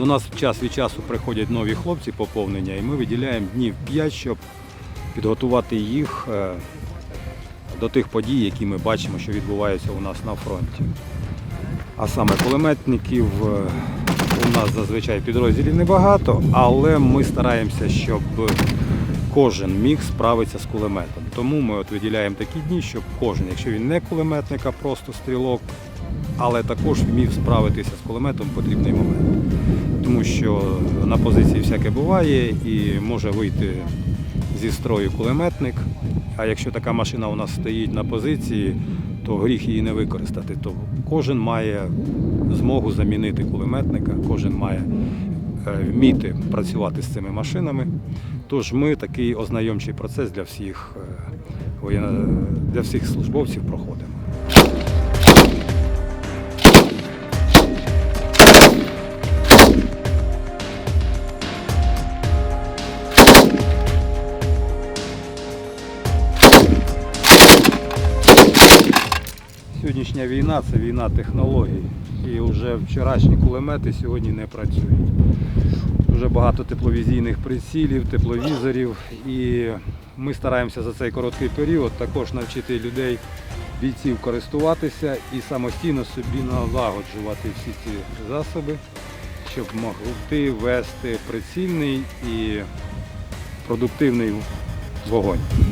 До нас час від часу приходять нові хлопці поповнення, і ми виділяємо днів 5, щоб підготувати їх е, до тих подій, які ми бачимо, що відбуваються у нас на фронті. А саме кулеметників е, у нас зазвичай підрозділів небагато, але ми стараємося, щоб кожен міг справитися з кулеметом. Тому ми от виділяємо такі дні, щоб кожен, якщо він не кулеметник, а просто стрілок, але також вмів справитися з кулеметом в потрібний момент. Тому що на позиції всяке буває і може вийти зі строю кулеметник. А якщо така машина у нас стоїть на позиції, то гріх її не використати. То кожен має змогу замінити кулеметника, кожен має е, вміти працювати з цими машинами. Тож ми такий ознайомчий процес для всіх, е, для всіх службовців проходимо. Сьогоднішня війна це війна технологій. І вже вчорашні кулемети сьогодні не працюють. Дуже багато тепловізійних прицілів, тепловізорів. І ми стараємося за цей короткий період також навчити людей, бійців користуватися і самостійно собі налагоджувати всі ці засоби, щоб могти вести прицільний і продуктивний вогонь.